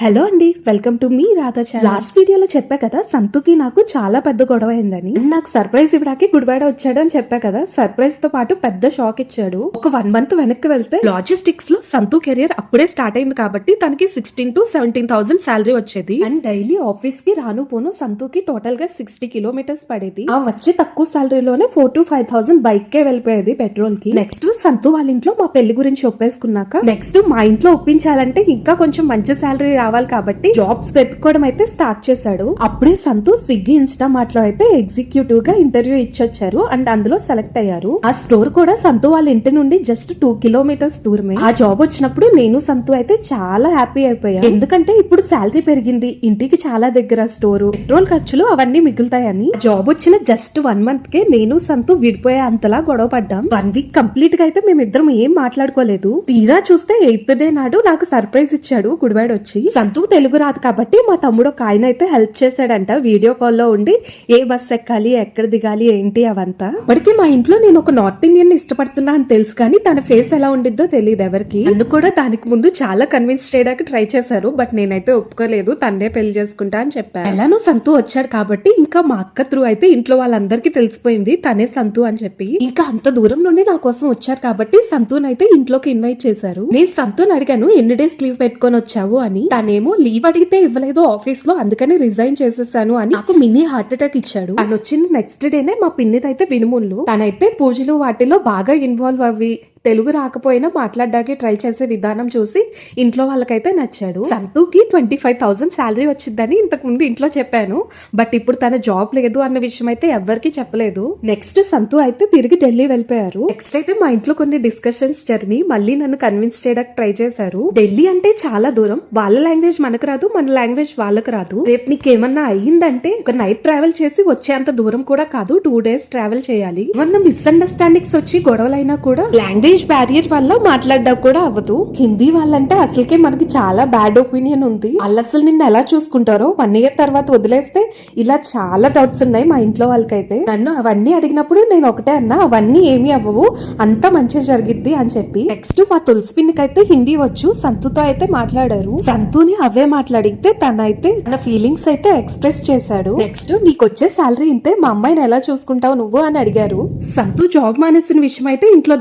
Hello అండి welcome to మీ Radha channel last వీడియోలో చెప్పా కదా సంతుకి నాకు చాలా పెద్ద గొడవ అయిందని నాకు సర్ప్రైజ్ ఇవ్వడానికి గుడివాడ వచ్చాడు అని చెప్పా కదా సర్ప్రైజ్తో పాటు పెద్ద షాక్ ఇచ్చాడు. ఒక వన్ మంత్ వెనక్కి వెళ్తే లాజిస్టిక్స్లో సంతు కెరియర్ అప్పుడే స్టార్ట్ అయింది కాబట్టి తనకి sixteen to seventeen thousand salary వచ్చేది. అండ్ డైలీ ఆఫీస్కి రాను పోను సంతుకి టోటల్గా సిక్స్టీ కిలోమీటర్స్ పడేది. ఆ వచ్చే తక్కువ శాలరీలోనే four to five thousand bike కే వెళ్ళిపోయేది పెట్రోల్కి. నెక్స్ట్ సంతు వాళ్ళ ఇంట్లో మా పెళ్ళి గురించి ఒప్పేసుకున్నాక నెక్స్ట్ మా ఇంట్లో ఒప్పించాలంటే ఇంకా కొంచెం మంచి శాలరీ రావాలి. కాబట్టి జాబ్స్ వెతుక్కోవడం అయితే స్టార్ట్ చేశాడు. అప్పుడే సంతు స్విగ్గీ ఇన్స్టామార్ట్లో అయితే ఎగ్జిక్యూటివ్గా ఇంటర్వ్యూ ఇచ్చొచ్చారు అండ్ అందులో సెలెక్ట్ అయ్యారు. ఆ స్టోర్ కూడా సంతు వాళ్ళ ఇంటి నుండి జస్ట్ టూ కిలోమీటర్స్ దూరమే. ఆ జాబ్ వచ్చినప్పుడు నేను సంతు అయితే చాలా హ్యాపీ అయిపోయాను. ఎందుకంటే ఇప్పుడు శాలరీ పెరిగింది. ఇంటికి చాలా దగ్గర స్టోర్. పెట్రోల్ ఖర్చులు అవన్నీ మిగులుతాయని. జాబ్ వచ్చిన జస్ట్ వన్ మంత్ కే నేను సంతు విడిపోయే అంతలా గొడవ పడ్డాం. వన్ వీక్ కంప్లీట్గా అయితే మేమిద్దరం ఏం మాట్లాడుకోలేదు. తీరా చూస్తే ఎయిత్ డే నాడు నాకు సర్ప్రైజ్ ఇచ్చాడు గుడివాడు వచ్చి సంతు తెలుగు రాదు కాబట్టి మా తమ్ముడు ఒక ఆయన అయితే హెల్ప్ చేశాడంట వీడియో కాల్లో ఉండి. ఏ బస్ ఎక్కాలి ఎక్కడ దిగాలి ఏంటి అవంతా. ఇప్పటికీ మా ఇంట్లో నేను ఒక నార్త్ ఇండియన్ ఇష్టపడుతున్నా అని తెలుసు కానీ తన ఫేస్ ఎలా ఉండిద్దో తెలియదు ఎవరికి. నన్ను కూడా దానికి ముందు చాలా కన్విన్స్ చేయడానికి ట్రై చేశారు బట్ నేనైతే ఒప్పుకోలేదు తన్నే పెళ్ళి చేసుకుంటా అని చెప్పాను ఎలానో సంతు వచ్చాడు కాబట్టి ఇంకా మా అక్క త్రూ అయితే ఇంట్లో వాళ్ళందరికీ తెలిసిపోయింది తనే సంతు అని చెప్పి. ఇంకా అంత దూరం నుండి నా కోసం వచ్చారు కాబట్టి సంతుని అయితే ఇంట్లోకి ఇన్వైట్ చేశారు. నేను సంతుని అడిగాను ఎన్ని డేస్ లీవ్ పెట్టుకొని వచ్చావు? అని. తనేమో లీవ్ అడిగితే ఇవ్వలేదు ఆఫీస్లో అందుకని రిజైన్ చేసేసాను అని నాకు మినీ హార్ట్ అటాక్ ఇచ్చాడు. తను వచ్చిన నెక్స్ట్ డేనే మా పిన్నిదైతే వినుముళ్ళు తనైతే పూజలు వాటిలో బాగా ఇన్వాల్వ్ అవి తెలుగు రాకపోయినా మాట్లాడడానికి ట్రై చేసే విధానం చూసి ఇంట్లో వాళ్ళకైతే నచ్చాడు. సంతూకి ట్వంటీ ఫైవ్ థౌసండ్ శాలరీ వచ్చిందని ఇంతకుముందు ఇంట్లో చెప్పాను. బట్ ఇప్పుడు తన జాబ్ లేదు అన్న విషయం అయితే ఎవ్వరికి చెప్పలేదు. నెక్స్ట్ సంతు అయితే తిరిగి ఢిల్లీ వెళ్ళిపోయారు. నెక్స్ట్ అయితే మా ఇంట్లో కొన్ని డిస్కషన్స్ జరిగి మళ్ళీ నన్ను కన్విన్స్ చేయడానికి ట్రై చేశారు. ఢిల్లీ అంటే చాలా దూరం. వాళ్ళ లాంగ్వేజ్ మనకు రాదు మన లాంగ్వేజ్ వాళ్ళకి రాదు. రేపు నీకేమన్నా అయ్యిందంటే ఒక నైట్ ట్రావెల్ చేసి వచ్చేంత దూరం కూడా కాదు. టూ డేస్ ట్రావెల్ చేయాలి. మన మిస్అండర్స్టాండింగ్స్ వచ్చి గొడవలైనా కూడా లాంగ్వేజ్ బ్యారియర్ వల్ల మాట్లాడడం కూడా అవ్వదు. హిందీ వాళ్ళంటే అసలుకే మనకి చాలా బ్యాడ్ ఒపీనియన్ ఉంది. వాళ్ళు అసలు నిన్ను ఎలా చూసుకుంటారో వన్ ఇయర్ తర్వాత వదిలేస్తే ఇలా చాలా డౌట్స్ ఉన్నాయి మా ఇంట్లో వాళ్ళకైతే. నన్ను అవన్నీ అడిగినప్పుడు నేను ఒకటే అన్నా అవన్నీ ఏమీ అవ్వవు. అంత మంచిగా జరిగిద్ది అని చెప్పి. నెక్స్ట్ మా తులసి పిన్నికైతే హిందీ వచ్చు సంతుతో అయితే మాట్లాడారు. సంతుని అవే మాట్లాడితే తనైతే తన ఫీలింగ్స్ అయితే ఎక్స్ప్రెస్ చేశాడు. నెక్స్ట్ నీకు వచ్చే శాలరీ ఇంతే మా అమ్మాయిని ఎలా చూసుకుంటావు నువ్వు అని అడిగారు. సంతు జాబ్ మానేసిన విషయం అయితే ఇంట్లో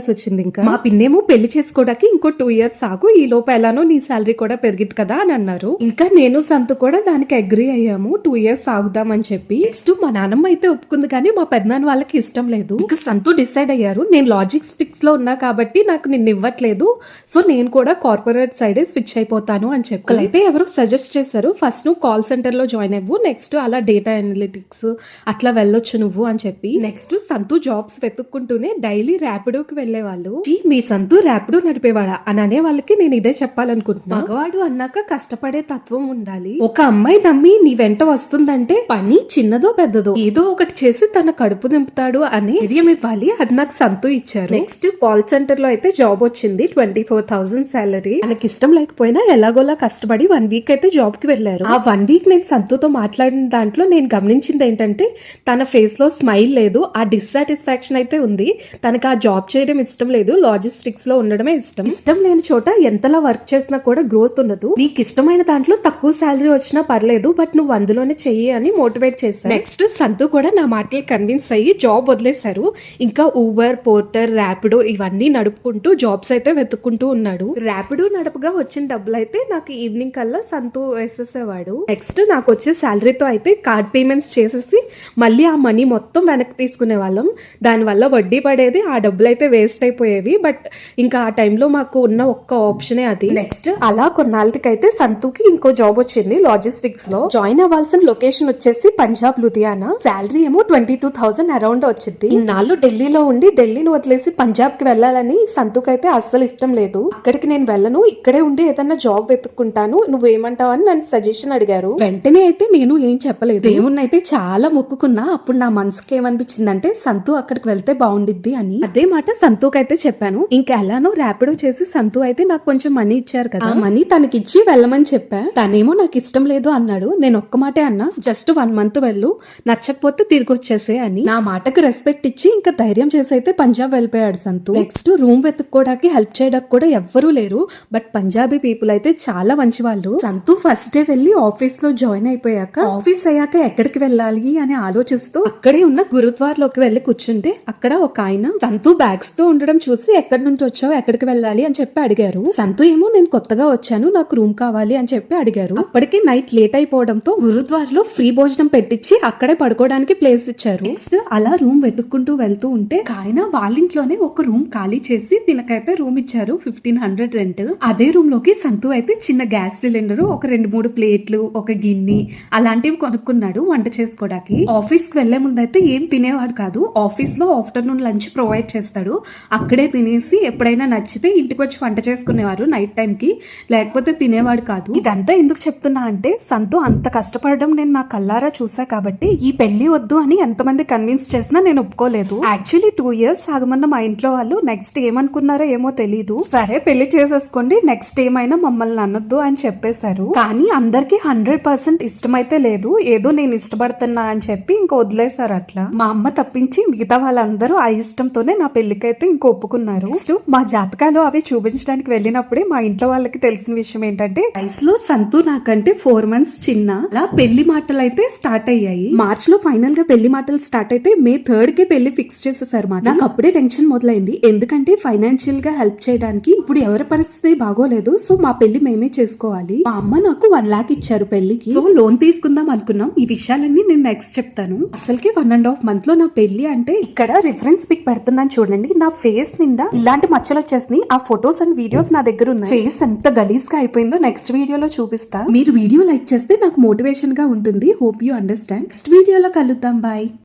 దాచిపెట్టాల్సి వచ్చింది ఇంకా. మా పిన్నేమో పెళ్ళి చేసుకోవడానికి ఇంకో టూ ఇయర్స్ ఆగు ఈ లోపు ఎలానో నీ శాలరీ కూడా పెరిగిద్ది కదా అని అన్నారు. ఇంకా నేను సంతు కూడా దానికి అగ్రి అయ్యాము. టూ ఇయర్స్ ఆగుదామని చెప్పి. నెక్స్ట్ మా నాన్నమ్మ అయితే ఒప్పుకుంది కానీ మా పెద్దనాన్న వాళ్ళకి ఇష్టం లేదు. ఇంకా సంతు డిసైడ్ అయ్యారు. నేను లాజిస్టిక్స్లో ఉన్నా కాబట్టి నాకు నిన్ను ఇవ్వట్లేదు. సో నేను కూడా కార్పొరేట్ సైడే స్విచ్ అయిపోతాను అని చెప్పి. అయితే ఎవరు సజెస్ట్ చేశారు ఫస్ట్ నువ్వు కాల్ సెంటర్లో జాయిన్ అవ్వు నెక్స్ట్ అలా డేటా అనలిటిక్స్ అట్లా వెళ్ళొచ్చు నువ్వు అని చెప్పి. నెక్స్ట్ సంతు జాబ్స్ వెతుక్కుంటూనే డైలీ ర్యాపిడోకి వెళ్ళే వాళ్ళు "ఈ, మీ సంతు ర్యాపిడో నడిపేవాడా? అని అనే వాళ్ళకి నేను ఇదే చెప్పాలనుకుంటున్నా. మగవాడు అన్నాక కష్టపడే తత్వం ఉండాలి. ఒక అమ్మాయి నమ్మి నీ వెంట వస్తుందంటే పని చిన్నదో పెద్దదో ఏదో ఒకటి చేసి తన కడుపు నింపుతాడు అని ధైర్యం ఇవ్వాలి. అది నాకు సంతు ఇచ్చారు. నెక్స్ట్ కాల్ సెంటర్లో అయితే జాబ్ వచ్చింది. Twenty four thousand salary. మనకి ఇష్టం లేకపోయినా ఎలాగోలా కష్టపడి వన్ వీక్ అయితే జాబ్కి వెళ్ళారు ఆ వన్ వీక్ నేను సంతుతో మాట్లాడిన దాంట్లో నేను గమనించింది ఏంటంటే తన ఫేస్లో స్మైల్ లేదు. ఆ డిస్సాటిస్ఫాక్షన్ అయితే ఉంది. తనకు ఆ జాబ్ చేయడం ఇష్టం లేదు. లాజిస్టిక్స్లో ఉండడమే ఇష్టం. ఇష్టం లేని చోట ఎంతలా వర్క్ చేసినా కూడా గ్రోత్ ఉండదు. నీకు ఇష్టమైన దాంట్లో తక్కువ శాలరీ వచ్చినా పర్లేదు బట్ నువ్వు అందులోనే చెయ్యి అని మోటివేట్ చేశాను నెక్స్ట్ సంతు కూడా నా మాటలు కన్విన్స్ అయ్యి జాబ్ వదిలేశారు. ఇంకా ఊబర్ పోర్టర్ ర్యాపిడో ఇవన్నీ నడుపుకుంటూ జాబ్స్ అయితే వెతుక్కుంటూ ఉన్నాడు. ర్యాపిడో నడుపుగా వచ్చిన డబ్బులు అయితే నాకు ఈవినింగ్ కల్లా సంతు వేసేసేవాడు. నెక్స్ట్ నాకు వచ్చే శాలరీతో అయితే కార్డ్ పేమెంట్స్ చేసేసి మళ్ళీ ఆ మనీ మొత్తం వెనక్కి తీసుకునే వాళ్ళం దానివల్ల వడ్డీ పడేది ఆ డబ్బులు అయితే వేస్ట్ అయిపోయేవి. బట్ ఇంకా ఆ టైంలో మాకు ఉన్న ఒక్క ఆప్షనే అది. నెక్స్ట్ అలా కొన్నాళ్ళకైతే సంతుకి ఇంకో జాబ్ వచ్చింది లాజిస్టిక్స్లో. జాయిన్ అవ్వాల్సిన లొకేషన్ వచ్చేసి పంజాబ్ లుధియానా. శాలరీ ఏమో ట్వంటీ టూ థౌసండ్ అరౌండ్ వచ్చింది. ఇన్నాళ్ళు ఢిల్లీలో ఉండి ఢిల్లీని వదిలేసి పంజాబ్కి వెళ్ళాలని సంతుకైతే అస్సలు ఇష్టం లేదు. అక్కడికి నేను వెళ్ళను ఇక్కడే ఉండి ఏదన్నా జాబ్ వెతుక్కుంటాను నువ్వేమంటావు అని నన్ను సజెషన్ అడిగారు. వెంటనే అయితే నేను ఏం చెప్పలేదు. దేవుణ్ణి అయితే చాలా మొక్కుకున్నా అప్పుడు నా మనసుకి ఏమనిపించిందంటే సంతు అక్కడికి వెళ్తే బాగుండిద్ది అని. అదే మాట సంతు సంతుకి అయితే చెప్పాను. ఇంకా ఎలానో ర్యాపిడో చేసి సంతు అయితే నాకు కొంచెం మనీ ఇచ్చారు కదా. మనీ తనకిచ్చి వెళ్ళమని చెప్పా. తనేమో నాకు ఇష్టం లేదు అన్నాడు. నేను ఒక్క మాటే అన్నా జస్ట్ వన్ మంత్ వెళ్ళు నచ్చకపోతే తిరిగి వచ్చేసే అని. నా మాటకు రెస్పెక్ట్ ఇచ్చి ఇంకా ధైర్యం చేసి అయితే పంజాబ్ వెళ్ళిపోయాడు సంతు. నెక్స్ట్ రూమ్ వెతుక్కోడానికి హెల్ప్ చేయడానికి కూడా ఎవ్వరూ లేరు. బట్ పంజాబీ పీపుల్ అయితే చాలా మంచి వాళ్ళు సంతు ఫస్ట్ డే వెళ్ళి ఆఫీస్లో జాయిన్ అయిపోయాక ఆఫీస్ అయ్యాక ఎక్కడికి వెళ్ళాలి అని ఆలోచిస్తూ అక్కడే ఉన్న గురుద్వార్లోకి వెళ్ళి కూర్చుంటే అక్కడ ఒక ఆయన సంతు బ్యాగ్స్తో ఉండడం చూసి ఎక్కడి నుంచి వచ్చావు ఎక్కడికి వెళ్ళాలి అని చెప్పి అడిగారు. సంతు ఏమో నేను కొత్తగా వచ్చాను నాకు రూమ్ కావాలి అని చెప్పి అడిగారు. అప్పటికి నైట్ లేట్ అయిపోవడంతో గురుద్వార్లో ఫ్రీ భోజనం పెట్టించి అక్కడే పడుకోవడానికి ప్లేస్ ఇచ్చారు. నెక్స్ట్ అలా రూమ్ వెతుక్కుంటూ వెళ్తూ ఉంటే ఆయన వాళ్ళ ఇంట్లోనే ఒక రూమ్ ఖాళీ చేసి తినకైతే రూమ్ ఇచ్చారు ఫిఫ్టీన్ హండ్రెడ్ రెంట్. అదే రూమ్లోకి సంతు అయితే చిన్న గ్యాస్ సిలిండర్ ఒక రెండు మూడు ప్లేట్లు ఒక గిన్నె అలాంటివి కొనుక్కున్నాడు వంట చేసుకోవడానికి. ఆఫీస్కి వెళ్ళే ముందు అయితే ఏం తినేవాడు కాదు ఆఫీస్లో ఆఫ్టర్నూన్ లంచ్ ప్రొవైడ్ చేస్తాడు. అక్కడే తినేసి ఎప్పుడైనా నచ్చితే ఇంటికి వచ్చి వంట చేసుకునేవారు నైట్ టైం కి. లేకపోతే తినేవాడు కాదు. ఇదంతా ఎందుకు చెప్తున్నా అంటే సంతు అంత కష్టపడడం నేను నా కల్లారా చూసా కాబట్టి ఈ పెళ్ళి వద్దు అని ఎంతమంది కన్విన్స్ చేసినా నేను ఒప్పుకోలేదు. యాక్చువల్లీ టూ ఇయర్స్ ఆగమన్న మా ఇంట్లో వాళ్ళు నెక్స్ట్ ఏమనుకున్నారో ఏమో తెలీదు. సరే పెళ్ళి చేసేసుకోండి నెక్స్ట్ ఏమైనా మమ్మల్ని అనొద్దు అని చెప్పేశారు. కానీ అందరికి హండ్రెడ్ పర్సెంట్ ఇష్టమైతే లేదు ఏదో నేను ఇష్టపడుతున్నా అని చెప్పి ఇంక వదిలేశారు అట్లా. మా అమ్మ తప్పించి మిగతా వాళ్ళందరూ ఆ ఇష్టంతోనే నా పెళ్ళికైతే ఇంక ఒప్పుకున్నారు. నెక్స్ట్ మా జాతకాలు అవి చూపించడానికి వెళ్ళినప్పుడే మా ఇంట్లో వాళ్ళకి తెలిసిన విషయం ఏంటంటే వయసులో సంతు నాకంటే ఫోర్ మంత్స్ చిన్న. అలా పెళ్ళి మాటలు అయితే స్టార్ట్ అయ్యాయి. మార్చ్లో ఫైనల్గా పెళ్ళి మాటలు స్టార్ట్ అయితే మే థర్డ్ కే పెళ్ళి ఫిక్స్ చేసేసారు మాట నాకు అప్పుడే టెన్షన్ మొదలైంది. ఎందుకంటే ఫైనాన్షియల్గా హెల్ప్ చేయడానికి ఇప్పుడు ఎవరి పరిస్థితి బాగోలేదు. సో మా పెళ్ళి మేమే చేసుకోవాలి. మా అమ్మ నాకు వన్ లాక్ ఇచ్చారు పెళ్ళికి. సో లోన్ తీసుకుందాం అనుకున్నాం. ఈ విషయాలన్నీ నేను నెక్స్ట్ చెప్తాను. అసలుకి వన్ అండ్ హాఫ్ మంత్లో నా పెళ్ళి అంటే ఇక్కడ రిఫరెన్స్ పిక్ పెడుతున్నాను చూడండి. నా ఫేస్ నిండా ఇలాంటి మచ్చలు వచ్చేసినాయి ఆ ఫొటోస్ అండ్ వీడియోస్ నా దగ్గర ఉన్నాయి. ఫేస్ ఎంత గలీజ్గా అయిపోయిందో నెక్స్ట్ వీడియోలో చూపిస్తా. మీరు వీడియో లైక్ చేస్తే నాకు మోటివేషన్గా ఉంటుంది. హోప్ యూ అండర్స్టాండ్ నెక్స్ట్ వీడియోలో కలుద్దాం బాయ్